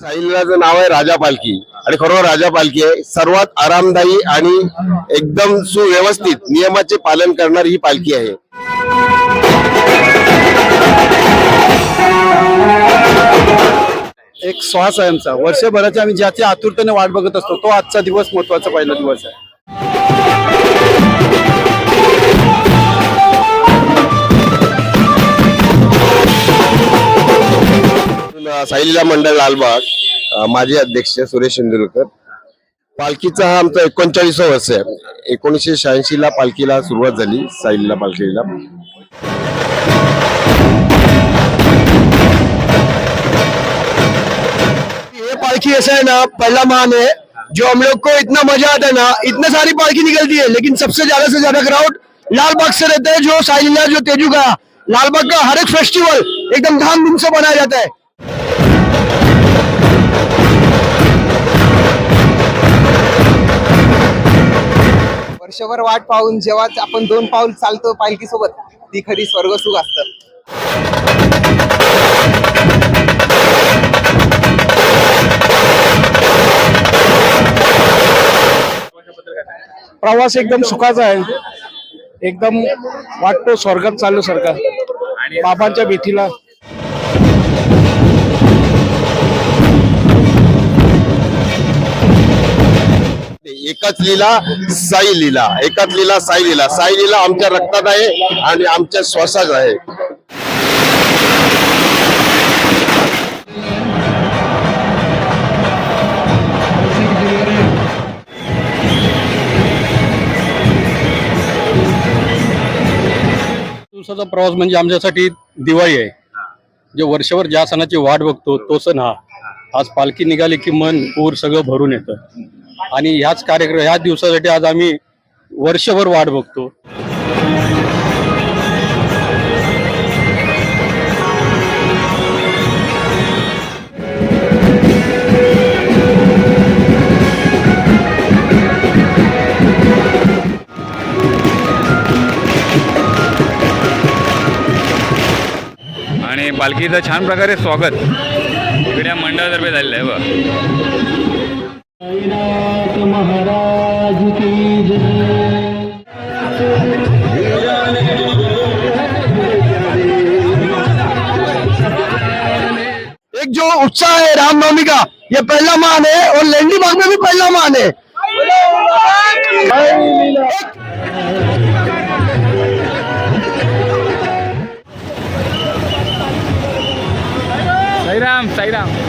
साईलीलाचं नाव आहे राजा पालखी. आणि खरोखर राजा पालखी आहे. सर्वात आरामदायी आणि एकदम सुव्यवस्थित नियमाचे पालन करणारी ही पालखी आहे. एक श्वास आहे आमचा. वर्षभराच्या आम्ही ज्याची आतुरतेने वाट बघत असतो तो आजचा दिवस महत्त्वाचा पहिला दिवस आहे. साईलीला मंडळ लालबाग माजी अध्यक्ष सुरेश इंदुरकर पालखीचा हा आमचा एकोणचाळीसवा वर्ष आहे. एकोणीसशे शहाऐंशी ला पालखीला सुरुवात झाली साईलीला पालखीला. ये पालखी ऐसा है ना पहला मान है जो हम लोग को इतना मजा आता है ना इतना सारी पालखी निकलती है लेकिन सबसे ज्यादा से ज्यादा क्राउड लाल बाग से रहता है जो साइलिला जो तेजू का लाल बाग का हर एक फेस्टिवल एकदम धाम धूम से मनाया जाता है। वर्षभर वाट पाहून जेव्हा आपण दोन पाऊल चालतो पालखीसोबत ती खरी स्वर्गसुख असतं. प्रवास एकदम सुखाचा आहे. एकदम वाटतो स्वर्गात चाललो सरकार बाबांच्या भीतीला एकाच लीला साई लीला. एकाच लीला साई लीला. साई लीला आमच्या रक्तात आहे आणि आमच्या श्वासात आहे. दिवसाचा प्रवास म्हणजे आमच्यासाठी दिवाळी आहे. जे वर्षभर ज्या सणाची वाट बघतो तो सण हा. आज पालखी निघाली की मन पूर सगळं भरून येतं. आणि ह्याच कार्यक्रम ह्याच दिवसासाठी आज आम्ही वर्षभर वाट बघतो. आणि पालखीचं छान प्रकारे स्वागत. इकडे मंडळातर्फे झालेलं आहे बघ. एक जो उत्साह है रामनवमी का ये पहला मान है और लेंडी बाग में भी पहला मान है। साईराम साईराम।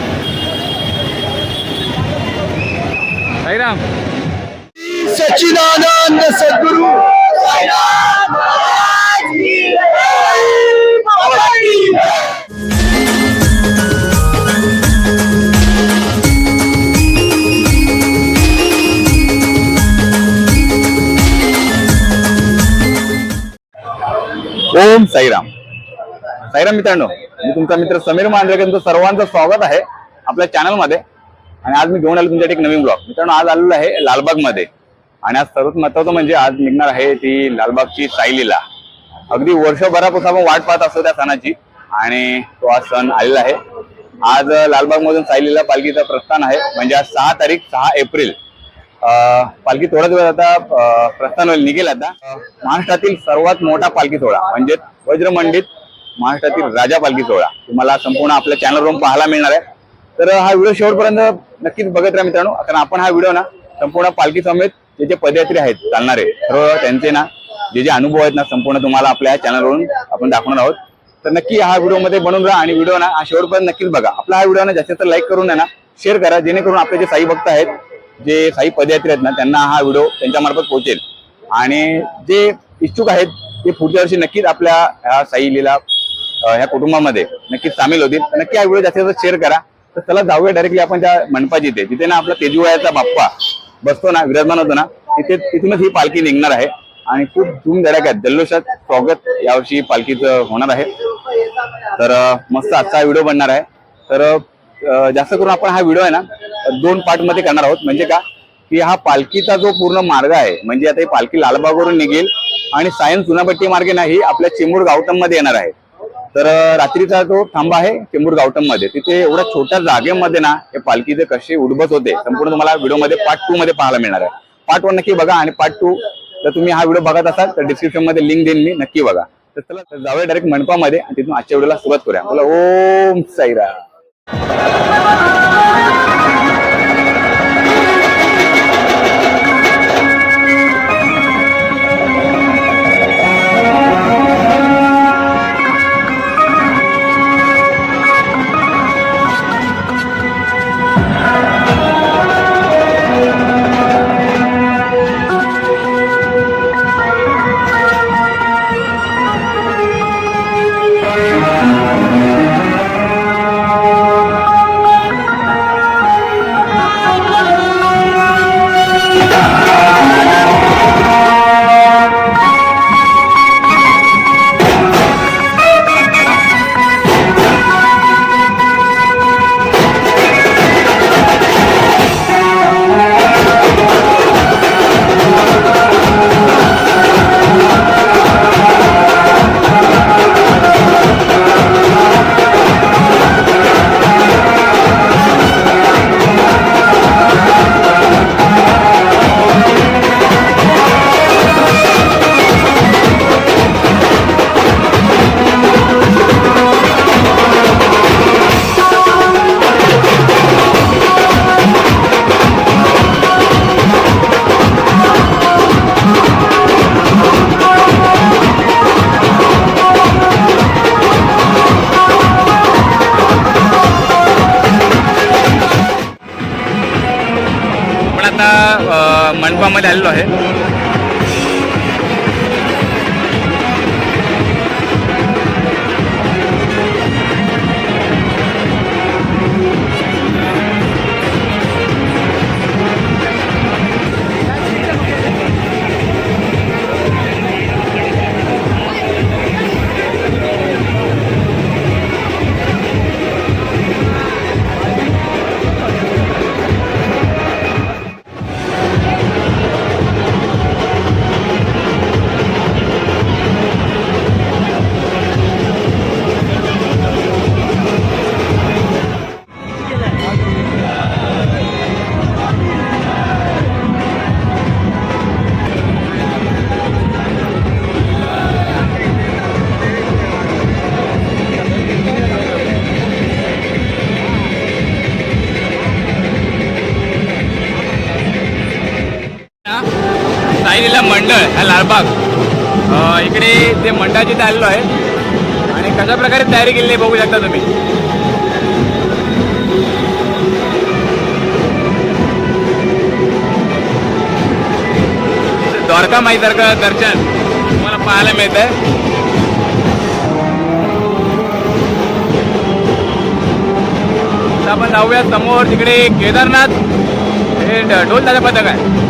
साईराम सच्चिदानंद सद्गुरु साईनाथ महाराज की जय। बाबा की जय। ओम साईराम साईराम मित्रांनो मी तुमचा मित्र समीर मांजरेकर तुमचं सर्वांचं स्वागत आहे आपल्या चॅनलमध्ये आणि आज मी घेऊन आलो तुमच्यासाठी एक नवीन ब्लॉग मित्रांनो आज आलेलो आहे लालबागमध्ये आणि आज सर्वात महत्वाचं म्हणजे आज निघणार आहे ती लालबागची साईलीला अगदी वर्षभरापासून आपण वाट पाहत असतो त्या सणाची. आणि तो आज सण आलेला आहे. आज लालबाग मधून साईलीला पालखीचं प्रस्थान आहे. म्हणजे आज सहा तारीख सहा एप्रिल. अं, पालखी थोड्याच वेळात आता प्रस्थान होईल निघेल आता. महाराष्ट्रातील सर्वात मोठा पालखी सोहळा म्हणजे वज्रमंडित महाराष्ट्रातील राजा पालखी सोहळा. तुम्हाला संपूर्ण आपल्या चॅनलवरून पाहायला मिळणार आहे. तर हा व्हिडिओ शेवटपर्यंत नक्कीच बघत राहा मित्रांनो. कारण आपण हा व्हिडिओ ना संपूर्ण पालखी समेत जे जे पदयात्री आहेत चालणारे सर्व त्यांचे ना जे जे अनुभव आहेत ना संपूर्ण तुम्हाला आपल्या चॅनलवरून आपण दाखवणार आहोत. तर नक्की हा व्हिडिओमध्ये बनून राहा आणि व्हिडिओ ना हा शेवटपर्यंत नक्कीच बघा. आपला हा व्हिडिओ ना जास्तीत जास्त लाईक करून ना शेअर करा जेणेकरून आपले जे साई भक्त आहेत जे साई पदयात्री आहेत ना त्यांना हा व्हिडिओ त्यांच्यामार्फत पोहोचेल. आणि जे इच्छुक आहेत ते पुढच्या वर्षी नक्कीच आपल्या ह्या साई लीला ह्या कुटुंबामध्ये नक्कीच सामील होतील. नक्की हा व्हिडिओ जास्तीत जास्त शेअर करा. तर त्याला जाऊया डायरेक्टली आपण त्या मंडपाची इथे. तिथे ना आपला तेजुवयाचा बाप्पा बसतो ना विराजमान होतो ना तिथे तिथूनच ही पालखी निघणार आहे. आणि खूप धूम जल्लोषात स्वागत यावर्षी पालखीचं होणार आहे. तर मस्त आजचा व्हिडिओ बनणार आहे. तर जास्त करून आपण हा व्हिडिओ आहे ना दोन पार्टमध्ये करणार आहोत. म्हणजे का की हा पालखीचा जो पूर्ण मार्ग आहे म्हणजे आता ही पालखी लालबागवरून निघेल आणि सायन्स चुनापट्टी मार्गे नाही आपल्या चिमूर गावतममध्ये येणार आहे. तर रात्रीचा जो थांबा आहे चेंबूर गावटममध्ये तिथे एवढ्या छोट्या जागेमध्ये ना हे पालखीचे कसे उडबत होते संपूर्ण तुम्हाला व्हिडिओमध्ये पार्ट टू मध्ये पाहायला मिळणार आहे. पार्ट वन नक्की बघा आणि पार्ट टू जर तुम्ही हा व्हिडिओ बघत असाल तर डिस्क्रिप्शनमध्ये लिंक देईन मी नक्की बघा. तर चला जाऊया डायरेक्ट मंडपामध्ये आणि तिथून आजच्या व्हिडिओला सुरुवात करूया. बोला ओम साईरा लालबाग इकडे ते मंडळाची इथे आलेलो आहे. आणि कशा प्रकारे तयारी केलेली बघू शकता तुम्ही. द्वारका माईसारखं दर्शन तुम्हाला पाहायला मिळत आहे आपण जाऊया समोर तिकडे केदारनाथ. हे ढोल ताजा पथक आहे.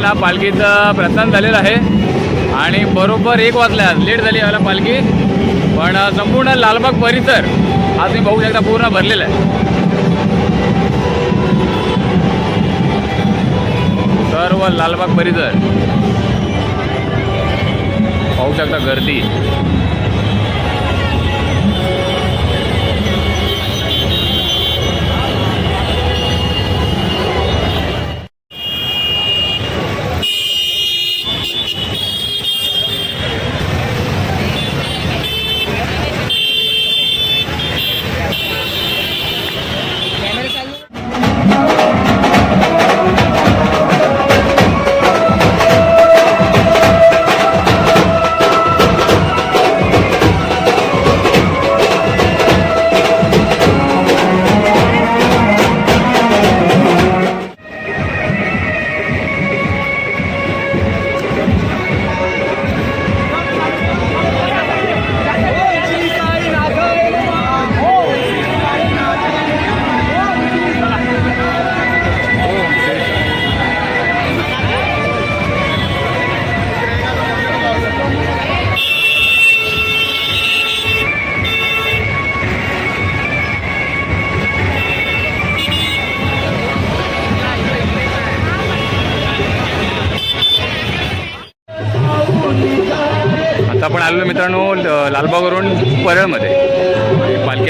यायला आहे ना पालखीचं प्रस्थान झालेलं आहे. आणि बरोबर एक वाजल्या लेट झाली यायला पालखी. पण संपूर्ण लालबाग परिसर आज मी बघू शकता पूर्ण भरलेला आहे. सर्व लालबाग परिसर. पाहू शकता गर्दी.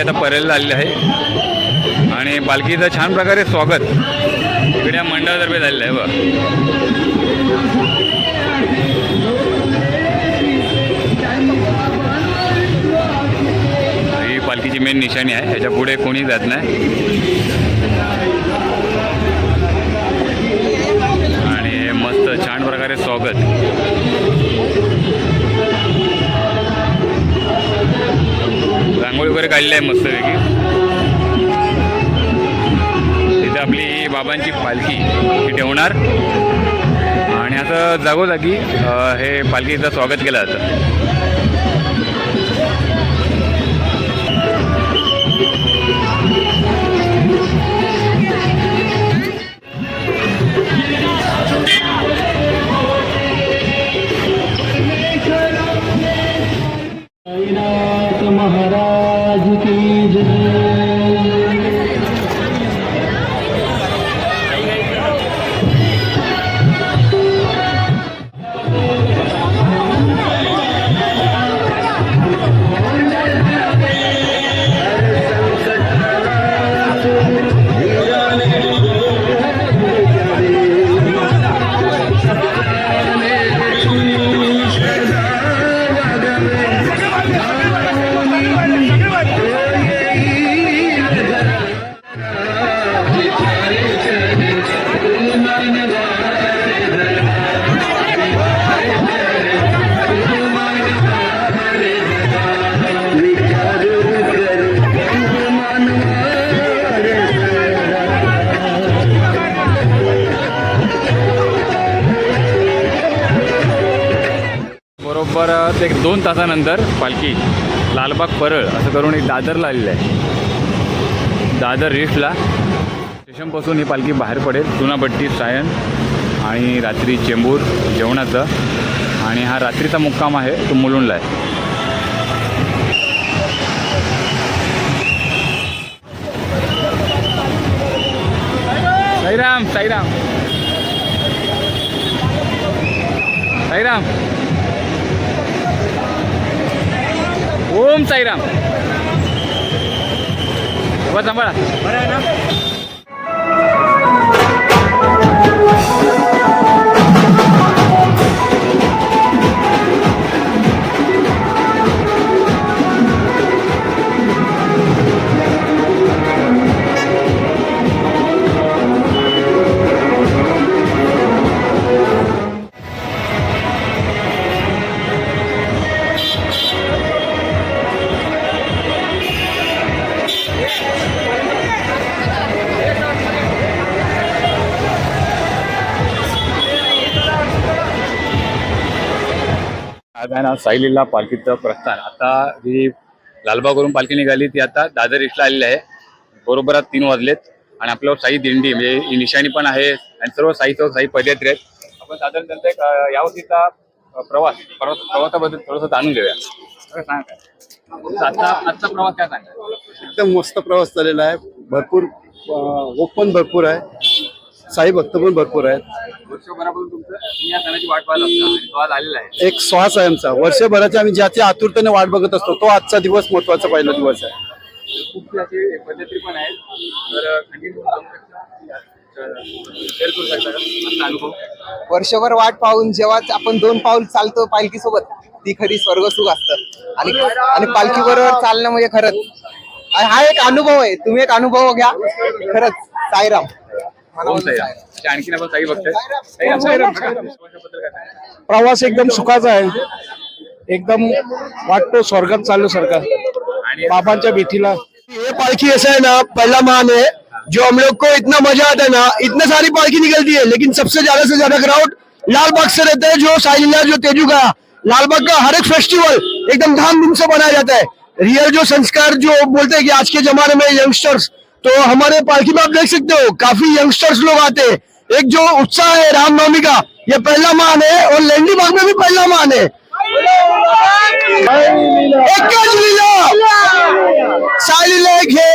पालखी आता परळला आलेली आहे. आणि पालखीचं छान प्रकारे स्वागत. इकडे या मंडळातर्फे झालेलं आहे बघ. ही पालखीची मेन निशाणी आहे. ह्याच्या पुढे कोणी जात नाही. आणि मस्त छान प्रकारे स्वागत. रांगोळी वगैरे काढली आहे मस्तपैकी. तिथे आपली बाबांची पालखी ही ठेवणार. आणि आता जागोजागी हे पालखीचं स्वागत केलं जातं. दोन तासानंतर पालखी लालबाग परळ असं करून एक दादरला आलेलं आहे. दादर रिफ्टला स्टेशनपासून ही पालखी बाहेर पडेल. चुनाभट्टी सायन आणि रात्री चेंबूर जेवणाचं. आणि हा रात्रीचा मुक्काम आहे तो मुलुंडला आहे. साईराम साईराम. साईराम. ओम साईराम बस सांभाळा आज आहे ना साईलीला पालखीचं प्रस्थान. आता जी लालबागवरून पालखी निघाली ती आता दादर इथला आलेली आहे. बरोबर आज तीन वाजलेत आणि आपल्यावर साई दिंडी म्हणजे ही निशाणी पण आहे आणि सर्व साई सर्व साई पदयात्री आहेत. आपण दादर त्यांचा एक यावर्षीचा प्रवास प्रवास प्रवासाबद्दल थोडंसं जाणून घेऊया. सांगा काय? आजचा आजचा प्रवास काय सांगा? एकदम मस्त प्रवास झालेला आहे. भरपूर ओपन पण भरपूर आहे. साई भक्त पण भरपूर आहेत. वर्षभरापासून तुमचं तुम्ही या सणाची वाट पाहत असता आणि तो आज आलेला आहे. एक श्वास आहे आमचा. वर्षभराची आम्ही ज्याची आतुरतेने वाट बघत असतो तो आजचा दिवस महत्त्वाचा पहिला दिवस आहे. खूप असे पद्धती पण आहेत. तर कंटिन्यू शेअर करू शकता का? आजचा अनुभव? वर्षभर वाट पाहून जेव्हा आपण दोन पाऊल चालतो पालखी सोबत ती खरी स्वर्ग सुख असतं. आणि आणि पालखी बरोबर चालणं म्हणजे खरंच. आणि हा एक अनुभव आहे. तुम्ही एक अनुभव घ्या. खरंच साईराम. ओम साईराम असे आणखीन आपण काही बघतोय. साईराम, साईराम, प्रवासाबद्दल काय सांगाल? प्रवास एकदम सुखाचा आहे. एकदम वाटतो स्वर्गात चाललो सारखा बाबांच्या भेटीला ये पालखी ऐसा है ना पहला मान है जो हम लोग को इतना मज़ा आता है ना इतने सारी पालखी निकलती है लेकिन सबसे ज़्यादा से ज़्यादा क्राउड लाल बाग से रहता है जो साई लीला जो तेजू का लाल बाग का हर एक फेस्टिवल एकदम धाम धूम से मनाया जाता है। रियल जो संस्कार जो बोलते हैं कि आज के जमाने में यंगस्टर्स तो हमारे पालकी में आप देख सकते हो काफ़ी यंगस्टर्स लोग आते हैं। एक जो उत्साह है रामनवमी का ये पहला मान है और लेंडी बाग में भी पहला मान है। साई लीला। एक है।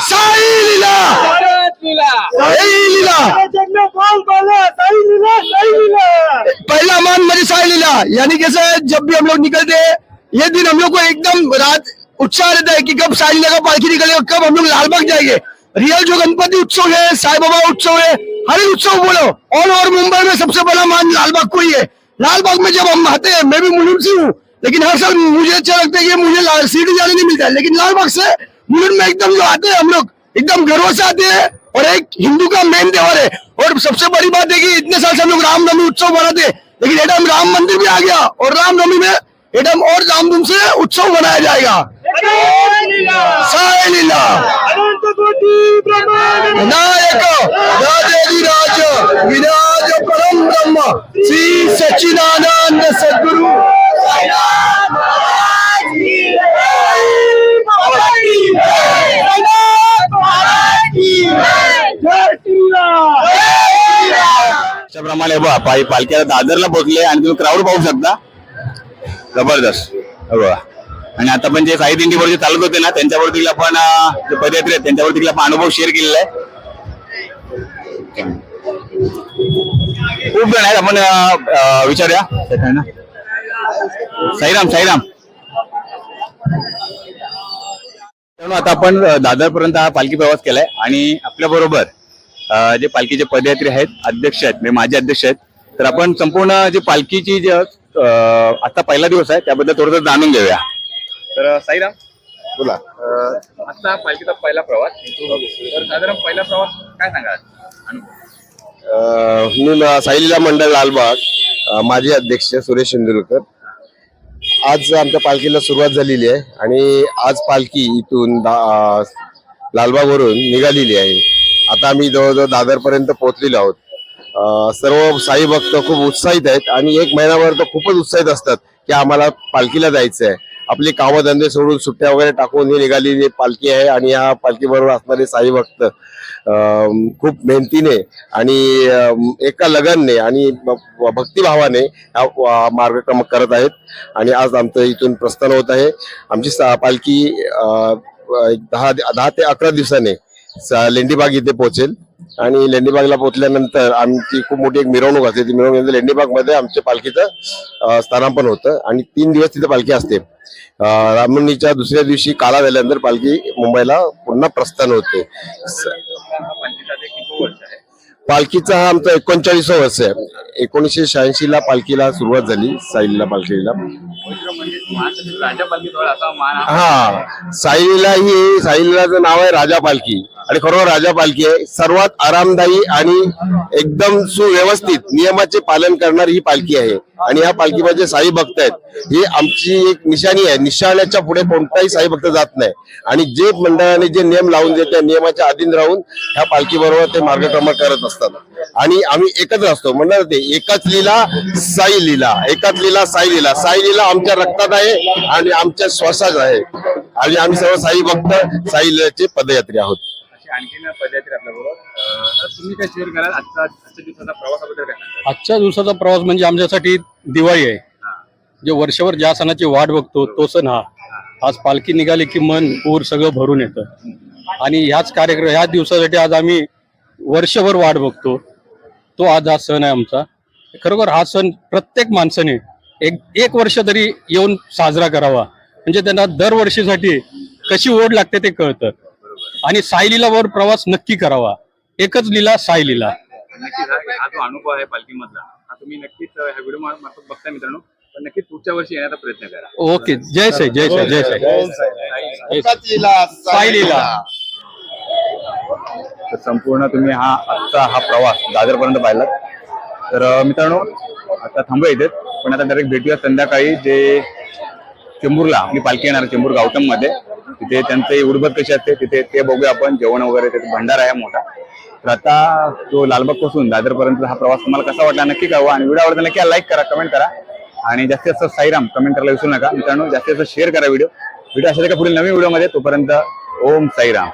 साई लीला। साई लीला। पहला मान मेरी साई लीला। यानी कैसे जब भी हम लोग निकलते हैं ये दिन हम लोग को एकदम रात उत्साह रहता है कि कब सारी का पालकी निकलेगा कब हम लोग लालबाग जाएँगे। रियल जो गणपति उत्सव है, साई बाबा उत्सव है, हर उत्सव बोलो। ऑल ओवर मुंबई में सबसे बड़ा मान लालबाग को ही है। लालबाग में जब हम आते हैं, मैं भी मुलुंड से हूँ, लेकिन हर साल मुझे अच्छा लगता है कि मुझे सीढ़ी जाने नहीं मिलता है। लेकिन लालबाग से मुलुंड में एकदम जो आते हैं हम लोग, एकदम गर्व से आते हैं और एक हिंदू का मेन त्योहार है। और सबसे बड़ी बात है कि इतने साल से हम लोग रामनवमी उत्सव मनाते लेकिन एकदम राम मंदिर भी आ गया और रामनवमी में एकदम और धामधूम से उत्सव मनाया जाएगा। साई लीला विनायक राज विराज परम ब्रह्म श्री सच्चिदानंद सद्गुरु. अशाप्रमाणे बघा पायी पालख्याला दादरला पोहोचले आणि तुम्ही क्राऊड पाहू शकता. जबरदस्त. हे बघा. आणि आता पण जे साई दिंडीवर जे चालत होते ना त्यांच्यावर तिला पण जे पदयात्री आहेत त्यांच्यावर तिला पण अनुभव शेअर केलेला आहे. खूप जण आहेत आपण विचारूया. ना साईराम. साईराम आता आपण दादर पर्यंत हा पालखी प्रवास केलाय आणि आपल्या बरोबर जे पालखीचे पदयात्री आहेत अध्यक्ष आहेत म्हणजे माझे अध्यक्ष आहेत. तर आपण संपूर्ण जे पालखीची जे आता पहिला दिवस आहे त्याबद्दल थोडंसं जाणून घेऊया. तर साईराम बोला. आता पालखीचा पहिला प्रवास तर साधारण पहिला प्रवास काय सांगाल? अं, मी साईलीला मंडळ लालबाग माजी अध्यक्ष सुरेश शेंदुरकर आज आमच्या पालखीला सुरुवात झालेली आहे आणि आज पालखी इथून लालबागवरून निघालेली आहे. आता आम्ही जवळजवळ दादर पर्यंत पोहोचलेलो आहोत. सर्व साई भक्त खूप उत्साहित आहेत आणि एक महिनाभर तर खूपच उत्साहित असतात की आम्हाला पालखीला जायचं आहे आपली कामधंदे सोडून सुट्ट्या वगैरे टाकून ही निघालेली पालखी आहे आणि या पालखीबरोबर असणारे साई भक्त खूप मेहनतीने आणि एका लगनने आणि भक्तिभावाने हा मार्गक्रम करत आहेत आणि आज आमचं इथून प्रस्थान होत आहे. आमची सा- पालखी दहा दहा ते अकरा दिवसाने स- लेंडीबाग इथे पोहोचेल. आणि लेंडीबागला पोहोचल्यानंतर आमची खूप मोठी एक मिरवणूक असते. ती मिरवणूक म्हणजे लेंडीबागमध्ये आमच्या पालखीचं स्थानापन होतं आणि तीन दिवस तिथे पालखी असते. रामणीच्या रामनवमीच्या दुसऱ्या दिवशी काला झाल्यानंतर पालखी मुंबईला पुन्हा प्रस्थान होते. पालखीचा हा आमचा एकोणचाळीसवा वर्ष आहे. एकोणीसशे शहाऐंशी ला पालखीला सुरुवात झाली साईलीला पालखीला. हा हा साईलीला ही साईलीलाचं नाव आहे राजा पालखी. आणि खरोखर राजा पालखी आहे. सर्वात आरामदायी आणि एकदम सुव्यवस्थित नियमाचे पालन करणारी ही पालखी आहे. आणि या पालखीमध्ये साई भक्त आहेत ही आमची एक निशाणी आहे. निशाण्याच्या पुढे कोणताही साई भक्त जात नाही. आणि जे मंडळाने जे नियम लावून देत त्या नियमाच्या अधीन राहून ह्या पालखी बरोबर ते मार्गक्रमण करत असतात. आणि आम्ही एकत्र असतो. म्हणणार ते एकाच लीला साई लीला. एकाच लीला साई लीला. साई लीला आमच्या रक्तात आहे आणि आमच्या श्वासात आहे. आणि आम्ही सर्व साई भक्त साई लीलाचे पदयात्री आहोत. आणखीन पदयात्री आपल्याबरोबर. अं, तर तुम्ही काय शेअर कराल? आजचा आजच्या दिवसाचा प्रवासाबद्दल काय सांगाल? आजच्या दिवसाचा प्रवास म्हणजे आमच्यासाठी दिवाळी आहे. जे वर्षभर ज्या सणाची वाट बघतो तो सण हा. आज पालखी निघाली की मन ऊर सगळं भरून येतं. आणि ह्याच कार्यक्रम ह्याच दिवसासाठी आज आम्ही वर्षभर वाट बघतो. तो आज हा सण आहे आमचा. खरोखर हा सण प्रत्येक माणसाने एक एक वर्ष तरी येऊन साजरा करावा. म्हणजे त्यांना दरवर्षीसाठी कशी ओढ लागते ते कळतं. आणि साई लीलावर प्रवास नक्की करावा. एकच लीला साई लीला नक्कीच हा हा जो अनुभव आहे पालखीमधला हा तुम्ही नक्कीच ह्या व्हिडिओ मार्फत बघता मित्रांनो. पण नक्कीच पुढच्या वर्षी येण्याचा प्रयत्न करा. ओके जय साई जय साई जय साई. साई. लीला तर संपूर्ण तुम्ही हा आजचा हा प्रवास दादरपर्यंत पाहिला तर मित्रांनो आता थांबूया इथे पण आता डायरेक्ट भेटूया संध्याकाळी जे चेंबूरला. आपली पालखी येणार चेंबूर गावटममध्ये तिथे त्यांचे उडबत कशी असते तिथे ते बघूया आपण. जेवण वगैरे तिथे भंडारा आहे मोठा. तर आता तो लालबागपासून दादर पर्यंत हा प्रवास तुम्हाला कसा वाटला नक्की कळवा. आणि व्हिडिओ आवडता नक्की लाईक करा कमेंट करा. आणि जास्तीत जास्त साईराम कमेंट करायला विसरू नका. मित्रांनो जास्तीत जास्त शेअर करा व्हिडिओ व्हिडिओ अशा का पुढील नवीन व्हिडिओमध्ये तोपर्यंत ओम साईराम.